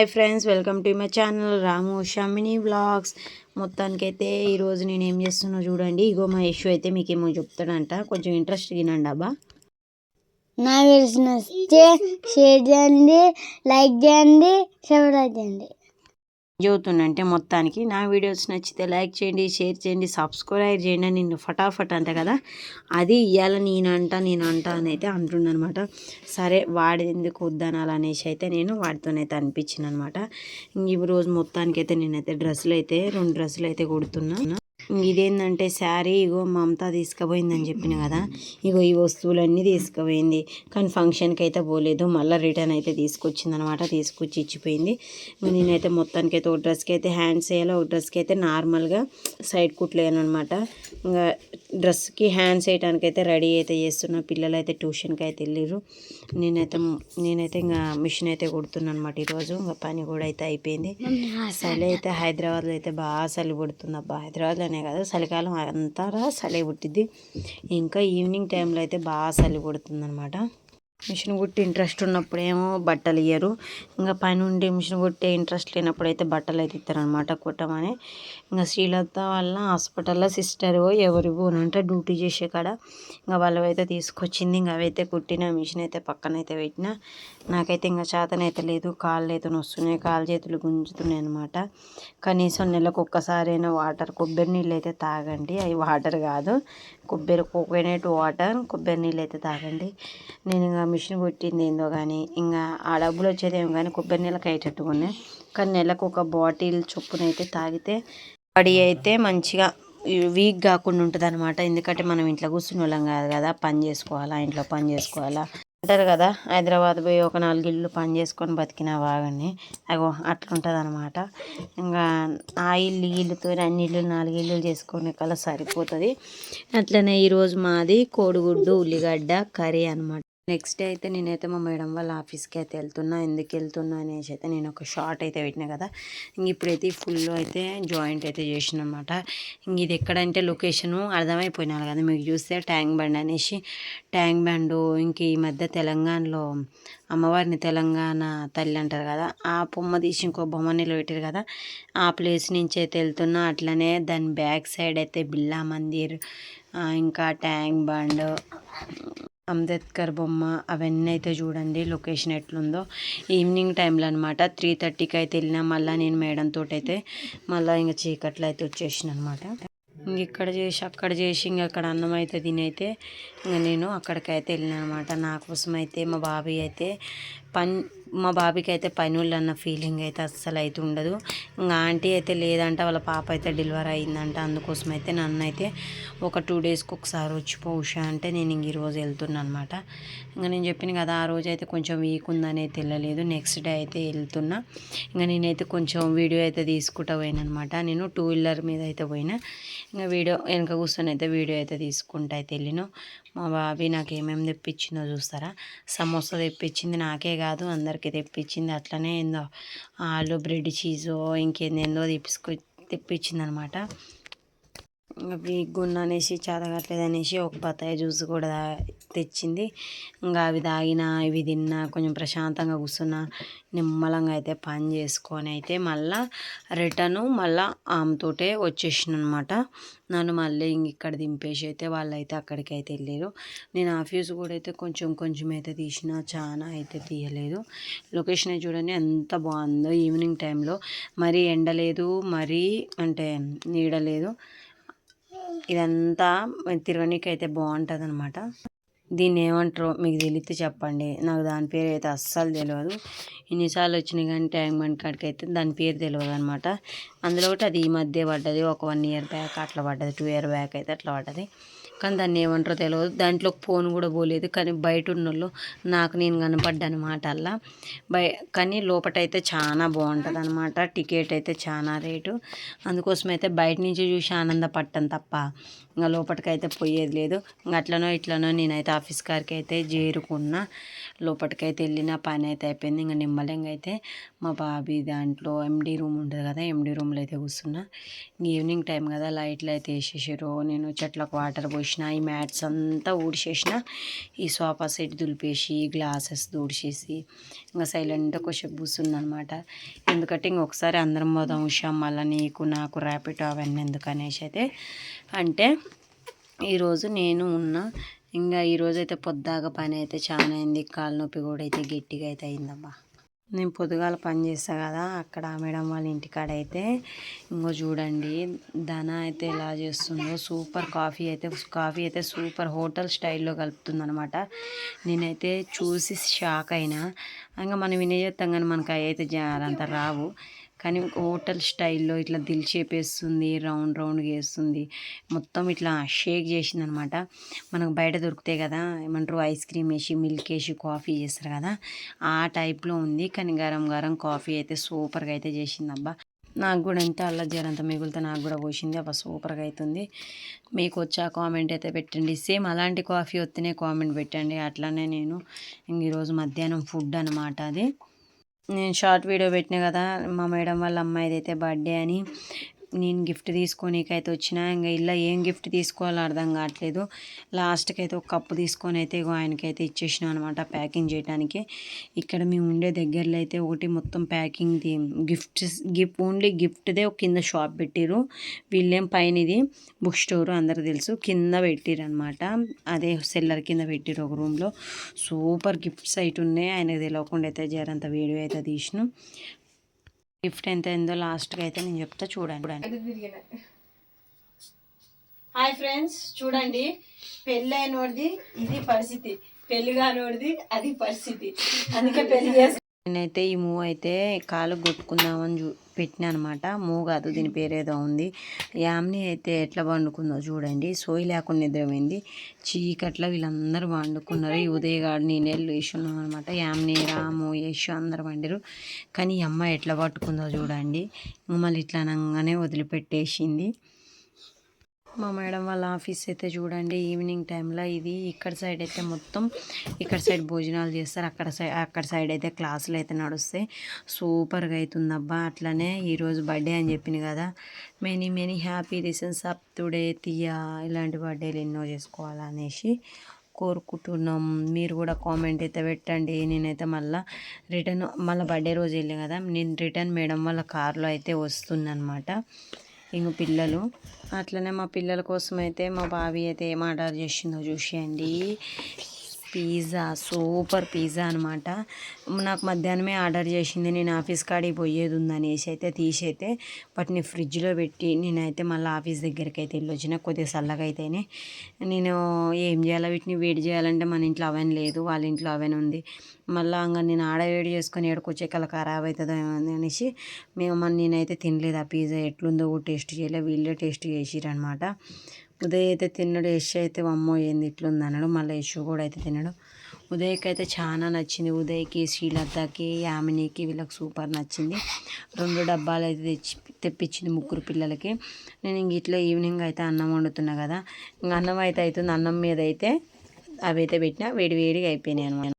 Hi friends welcome to my channel Ramu Shamini vlogs మొత్తానికైతే ఈరోజు నేను ఏం చేస్తున్నా చూడండి. ఇగో మా ఇష్యూ అయితే మీకేమో చెప్తాడంట. కొంచెం ఇంట్రెస్ట్ వినండి అబ్బా. నా తెలిసిన షేర్ చేయండి లైక్ చేయండి సబ్స్క్రైబ్ చేయండి. చదువుతున్నంటే మొత్తానికి. నా వీడియోస్ నచ్చితే లైక్ చేయండి షేర్ చేయండి సబ్స్క్రైబ్ చేయండి అని నిన్ను ఫటాఫట్ అంట కదా. అది ఇవ్వాల నేనంట నేనంట అని అయితే అంటుండనమాట సరే వాడి ఎందుకు వద్దనాలి అనేసి అయితే నేను వాడితోనైతే అనిపించింది అనమాట ఈ రోజు మొత్తానికైతే నేనైతే డ్రెస్సులు అయితే రెండు డ్రెస్సులు అయితే కుడుతున్నా. ఇదేంటంటే శారీ ఇగో మమత తీసుకుపోయిందని చెప్పిన కదా. ఇగో ఈ వస్తువులన్నీ తీసుకుపోయింది. కానీ ఫంక్షన్కి అయితే పోలేదు. మళ్ళీ రిటర్న్ అయితే తీసుకొచ్చింది అనమాట తీసుకొచ్చి ఇచ్చిపోయింది. నేనైతే మొత్తానికి అయితే ఒక డ్రెస్కి అయితే హ్యాండ్స్ వేయాలి? ఒక డ్రెస్కి అయితే నార్మల్గా సైడ్ కుట్లేను అనమాట ఇంకా డ్రెస్కి హ్యాండ్స్ వేయడానికి అయితే రెడీ అయితే చేస్తున్నా. పిల్లలు అయితే ట్యూషన్కి అయితే వెళ్ళిర్రు. నేనైతే నేనైతే ఇంకా మిషన్ అయితే కుడుతున్నాను అనమాట ఈరోజు. ఇంకా పని కూడా అయితే అయిపోయింది. చలి అయితే హైదరాబాద్లో అయితే బాగా చలి పుడుతుంది అబ్బా హైదరాబాద్లోనే కాదు చలికాలం అంతా చలి పుట్టిద్ది. ఇంకా ఈవినింగ్ టైంలో అయితే బాగా చలి పుడుతుంది అనమాట మిషన్ కుట్టి ఇంట్రెస్ట్ ఉన్నప్పుడేమో బట్టలు ఇయ్యరు. ఇంకా పైన ఉండి మిషన్ కుట్టే ఇంట్రెస్ట్ లేనప్పుడు అయితే బట్టలు అయితే ఇస్తారనమాట కుట్టమని. ఇంకా శ్రీలత వాళ్ళ హాస్పిటల్లో సిస్టర్ ఎవరు అంటే డ్యూటీ చేసే కాడ. ఇంకా వాళ్ళు అయితే తీసుకొచ్చింది. ఇంకా అవైతే కుట్టిన మిషన్ అయితే పక్కన అయితే పెట్టిన. నాకైతే ఇంకా చేతనైతే లేదు కాళ్ళు అయితే వస్తున్నాయి కాళ్ళు చేతులు గుంజుతున్నాయి అనమాట కనీసం నెలకు ఒక్కసారైనా వాటర్ కొబ్బరి నీళ్ళు అయితే తాగండి. అవి వాటర్ కాదు కొబ్బరి కోకోనట్ వాటర్ కొబ్బరి నీళ్ళు అయితే తాగండి. నేను ఇంకా మిషన్ కొట్టింది ఏందో కానీ ఇంకా ఆ డబ్బులు వచ్చేదేమో కానీ కొబ్బరి నీళ్ళకి అయ్యేటట్టుకున్నాయి కానీ నెలకు ఒక బాటిల్ చొప్పున అయితే తాగితే బాడీ అయితే మంచిగా వీక్ కాకుండా ఉంటుంది అనమాట ఎందుకంటే మనం ఇంట్లో కూర్చుని వాళ్ళం కాదు కదా పని చేసుకోవాలా ఇంట్లో పని చేసుకోవాలా. అంటారు కదా హైదరాబాద్ పోయి ఒక నాలుగు ఇల్లు పని చేసుకొని బతికినా బాగానే. అగో అట్లుంటుంది అనమాట ఇంకా ఆ ఇల్లు ఇల్లుతో అన్ని ఇల్లు నాలుగు ఇల్లు చేసుకునే కల సరిపోతుంది. అట్లనే ఈరోజు మాది కోడిగుడ్డు ఉల్లిగడ్డ కర్రీ అనమాట నెక్స్ట్ డే అయితే నేనైతే మా మేడం వాళ్ళ ఆఫీస్కి అయితే వెళ్తున్నా. ఎందుకు వెళ్తున్నా అనేసి అయితే నేను ఒక షార్ట్ అయితే పెట్టినా కదా. ఇంక ఇప్పుడైతే ఫుల్ అయితే జాయింట్ అయితే చేసిన అనమాట ఇంక ఇది ఎక్కడంటే లొకేషను అర్థమైపోయినారు కదా. మీకు చూస్తే ట్యాంక్ బండ్ అనేసి ట్యాంక్ బండ్ ఇంక ఈ మధ్య తెలంగాణలో అమ్మవారిని తెలంగాణ తల్లి అంటారు కదా. ఆ బొమ్మ తీసి ఇంకో బొమ్మ నిలబెట్టారు కదా. ఆ ప్లేస్ నుంచి అయితే వెళ్తున్నా. అట్లనే దాని బ్యాక్ సైడ్ అయితే బిర్లా మందిర్ ఇంకా ట్యాంక్ బండ్ అంబేద్కర్ బొమ్మ అవన్నీ అయితే చూడండి లొకేషన్ ఎట్లుందో. ఈవినింగ్ టైంలో అనమాట త్రీ థర్టీకి అయితే వెళ్ళినా మళ్ళీ నేను మేడంతో అయితే మళ్ళీ ఇంకా చీకట్లో అయితే వచ్చేసిన అనమాట ఇంక ఇక్కడ చేసి అక్కడ చేసి ఇంక అక్కడ అన్నం అయితే తినైతే ఇంకా నేను అక్కడికైతే వెళ్ళిన అనమాట నా కోసం అయితే మా బాబాయ్ అయితే పని మా బాబీకి అయితే పనులు అన్న ఫీలింగ్ అయితే అస్సలు అయితే ఉండదు. ఇంకా ఆంటీ అయితే లేదంట వాళ్ళ పాప అయితే డెలివరీ అయిందంట. అందుకోసం అయితే నన్ను అయితే ఒక టూ డేస్కి ఒకసారి వచ్చి ఉషా అంటే నేను ఇంక ఈరోజు వెళ్తున్నా అనమాట ఇంకా నేను చెప్పిన కదా ఆ రోజు అయితే కొంచెం వీక్ ఉందని అయితే వెళ్ళలేదు నెక్స్ట్ డే అయితే వెళ్తున్నా. ఇంకా నేనైతే కొంచెం వీడియో అయితే తీసుకుంటా పోయినా అనమాట నేను టూ వీలర్ మీద అయితే పోయినా. ఇంకా వీడియో వెనక కూర్చొని అయితే వీడియో అయితే తీసుకుంటా అయితే వెళ్ళిన. మా బాబీ నాకు ఏమేమి తెప్పించిందో చూస్తారా? సమోసా తెప్పించింది నాకే కాదు అందరికీ తెప్పించింది అట్లనే ఏందో ఆలు బ్రెడ్ చీజో ఇంకేందేందో తెప్పించుకొ తెప్పించింది అనమాట వీక్ అనేసి చాతగట్లేదు అనేసి ఒక బత్తాయి జ్యూస్ కూడా తెచ్చింది. ఇంకా అవి తాగినా ఇవి తిన్నా కొంచెం ప్రశాంతంగా కూర్చున్నా నిమ్మలంగా అయితే పని చేసుకొని అయితే మళ్ళా రిటర్ను మళ్ళా ఆమెతోటే వచ్చేసిన అనమాట నన్ను మళ్ళీ ఇక్కడ దింపేసి అయితే వాళ్ళైతే అక్కడికి అయితే వెళ్ళారు. నేను ఆఫీస్ కూడా అయితే కొంచెం కొంచెం అయితే తీసిన చాలా అయితే తీయలేదు. లొకేషన్ చూడండి ఎంత బాగుందో ఈవినింగ్ టైంలో. మరీ ఎండలేదు మరీ అంటే నీడలేదు ఇదంతా తిరగనీకి అయితే బాగుంటుంది అనమాట దీన్ని ఏమంటారో మీకు తెలిస్తే చెప్పండి. నాకు దాని పేరు అయితే అస్సలు తెలియదు ఎన్నిసార్లు వచ్చినాయి కానీ ట్యాంక్ బండ్ కాడికి అయితే దాని పేరు తెలియదు అనమాట అందులో ఒకటి అది ఈ మధ్య పడ్డది. ఒక వన్ ఇయర్ బ్యాక్ అట్లా పడ్డది. టూ ఇయర్ బ్యాక్ అయితే అట్లా పడ్డది. కానీ దాన్ని ఏమంటారో తెలియదు దాంట్లో ఫోన్ కూడా పోలేదు. కానీ బయట ఉన్నోళ్ళు నాకు నేను కనపడ్డాను అనమాట అలా బయ కానీ లోపటైతే చాలా బాగుంటుంది అనమాట టికెట్ అయితే చాలా రేటు. అందుకోసం అయితే బయట నుంచి చూసి ఆనందపడ్డాను తప్ప. ఇంకా లోపలికైతే పోయేది లేదు. ఇంకా అట్లనో ఇట్లనో నేనైతే ఆఫీస్ కారికి అయితే చేరుకున్నా. లోపలికైతే వెళ్ళిన పని అయితే అయిపోయింది. ఇంకా నిమ్మలంగా అయితే మా బాబీ దాంట్లో ఎండీ రూమ్ ఉంటుంది కదా ఎండీ రూమ్లో అయితే కూర్చున్నా. ఇంక ఈవినింగ్ టైం కదా లైట్లు అయితే వేసేసారు నేను చెట్లకు వాటర్ పోసిన ఈ మ్యాట్స్ అంతా ఊడిసేసిన. ఈ సోఫా సెట్ దులిపేసి గ్లాసెస్ దూడిసేసి ఇంకా సైలెంట్గా కొంచెం కూర్చున్నా ఎందుకంటే ఇంకొకసారి అందరం పోదాం ఉషా మళ్ళీ నీకు నాకు ర్యాపిడ్ అవన్నీ ఎందుకు అనేసి అయితే అంటే ఈరోజు నేను ఉన్నా ఇంకా ఈరోజు అయితే పొద్దాక పని అయితే చాలా అయింది. కాళ్ళ నొప్పి కూడా అయితే గట్టిగా అయితే అయిందమ్మా నేను పొద్దుగాల పని చేస్తా కదా అక్కడ మేడం వాళ్ళ ఇంటికాడ అయితే ఇంకో చూడండి ధన అయితే ఎలా చేస్తుందో సూపర్ కాఫీ అయితే కాఫీ అయితే సూపర్ హోటల్ స్టైల్లో కలుపుతుంది అనమాట నేనైతే చూసి షాక్ అయినా ఇంకా మనం వినేచేస్తాం కానీ మనకు అవి అయితే జారంతా రావు. కానీ హోటల్ స్టైల్లో ఇట్లా దిల్ చేపేస్తుంది రౌండ్ రౌండ్గా వేస్తుంది మొత్తం ఇట్లా షేక్ చేసింది అనమాట మనకు బయట దొరుకుతాయి కదా ఏమంటారు ఐస్ క్రీమ్ వేసి మిల్క్ వేసి కాఫీ చేస్తారు కదా ఆ టైప్లో ఉంది. కానీ గరం గరం కాఫీ అయితే సూపర్గా అయితే చేసింది అబ్బా నాకు కూడా ఎంత అల్ల జరంత మిగులుతా నాకు కూడా పోసింది. అబ్బా సూపర్గా అవుతుంది మీకు వచ్చా కామెంట్ అయితే పెట్టండి. సేమ్ అలాంటి కాఫీ వస్తేనే కామెంట్ పెట్టండి. అట్లానే నేను ఈరోజు మధ్యాహ్నం ఫుడ్ అనమాట అది. నేను షార్ట్ వీడియో పెట్టిన కదా మా మేడం వాళ్ళ అమ్మాయిది అయితే బర్త్డే అని. నేను గిఫ్ట్ తీసుకోనీకైతే వచ్చిన ఇంకా ఇలా ఏం గిఫ్ట్ తీసుకోవాలో అర్థం కావట్లేదు. లాస్ట్కి అయితే ఒక కప్పు తీసుకొని అయితే ఇగో ఆయనకైతే ఇచ్చేసిన అనమాట ప్యాకింగ్ చేయడానికి ఇక్కడ మేము ఉండే దగ్గరలో అయితే ఒకటి మొత్తం ప్యాకింగ్ గిఫ్ట్ గిఫ్ట్ ఓన్లీ గిఫ్ట్దే ఒక కింద షాప్ పెట్టిరు వీళ్ళేం పైన ఇది బుక్ స్టోర్ అందరికి తెలుసు. కింద పెట్టిరు అనమాట అదే సెల్లర్ కింద పెట్టిరు ఒక రూమ్లో. సూపర్ గిఫ్ట్స్ అయితే ఉన్నాయి. ఆయనకు తెలియకుండా అయితే జరంత వీడియో అయితే తీసిన. గిఫ్ట్ ఎంత అయిందో లాస్ట్గా అయితే నేను చెప్తా చూడండి. హాయ్ ఫ్రెండ్స్ చూడండి. పెళ్ళి అయినోడిది ఇది పరిస్థితి. పెళ్ళి కానోడిది అది పరిస్థితి. అందుకే పెళ్ళి చేసి నేనైతే ఈ మూవ్ అయితే కాలు కొట్టుకుందామని చూ పెట్టినా అనమాట. మూవ్ కాదు దీని పేరు ఏదో ఉంది యామ్ని అయితే ఎట్లా వండుకుందో చూడండి. సోయి లేకుండా నిద్రపోయింది. చీకట్లో వీళ్ళందరూ వండుకున్నారు ఈ ఉదయగాడు నేనేళ్ళు వేసున్నాం అనమాట. యామ్ని రాము యశు అందరు వండిరు కానీ ఈ అమ్మాయి ఎట్లా పట్టుకుందో చూడండి. మళ్ళీ ఇట్లా అనగానే వదిలిపెట్టేసింది. మా మేడం వాళ్ళ ఆఫీస్ అయితే చూడండి ఈవినింగ్ టైంలో ఇది. ఇక్కడ సైడ్ అయితే మొత్తం ఇక్కడ సైడ్ భోజనాలు చేస్తారు. అక్కడ సైడ్ అక్కడ సైడ్ అయితే క్లాసులు అయితే నడుస్తాయి. సూపర్గా అవుతుంది అబ్బా అట్లనే ఈరోజు బర్త్డే అని చెప్పింది కదా. Many many happy returns of the day తీయా ఇలాంటి బర్త్డేలు ఎన్నో చేసుకోవాలనేసి కోరుకుంటున్నాం. మీరు కూడా కామెంట్ అయితే పెట్టండి. నేనైతే మళ్ళీ రిటర్న్ మళ్ళీ బర్త్డే రోజు వెళ్ళి కదా నేను రిటర్న్ మేడం వాళ్ళ కార్లో అయితే వస్తుందన్నమాట ఇంక పిల్లలు. అట్లనే మా పిల్లల కోసం అయితే మా బావి అయితే ఏం ఆర్డర్ చేసిందో చూసేయండి. పిజ్జా సూపర్ పిజ్జా అనమాట నాకు మధ్యాహ్నమే ఆర్డర్ చేసింది నేను ఆఫీస్ కాడికి పోయేది ఉందనేసి అయితే తీసైతే వాటిని ఫ్రిడ్జ్లో పెట్టి నేనైతే మళ్ళీ ఆఫీస్ దగ్గరికి అయితే వెళ్ళి వచ్చిన కొద్దిగా చల్లగా అయితేనే నేను ఏం చేయాలో వీటిని వేడి చేయాలంటే మన ఇంట్లో అవెన్ లేదు వాళ్ళ ఇంట్లో అవెన్ ఉంది. మళ్ళీ ఇంకా నేను ఆడ వేడి చేసుకొని ఏడుకొచ్చే కల ఖరాబ్ అవుతుందో ఏమో అనేసి మేము మన నేనైతే తినలేదు. ఆ పిజ్జా ఎట్లుందో కూడా టేస్ట్ చేయలేదు వీళ్ళే టేస్ట్ చేసిరనమాట ఉదయ్ అయితే తిన్నాడు యశ్ అయితే అమ్మో ఏంది ఇట్లుంది అన్నాడు. మళ్ళీ యశ్ కూడా అయితే తిన్నాడు. ఉదయ్కి అయితే చాలా నచ్చింది. ఉదయ్కి శ్రీలతకి యామినికి వీళ్ళకి సూపర్ నచ్చింది. రెండు డబ్బాలు అయితే తెచ్చి తెప్పించింది ముగ్గురు పిల్లలకి. నేను ఇంక ఇట్లా ఈవినింగ్ అయితే అన్నం వండుతున్నా కదా. ఇంక అన్నం అయితే అవుతుంది. అన్నం మీద అయితే అవి అయితే పెట్టినా వేడి వేడిగా అయిపోయినాయి అనమాట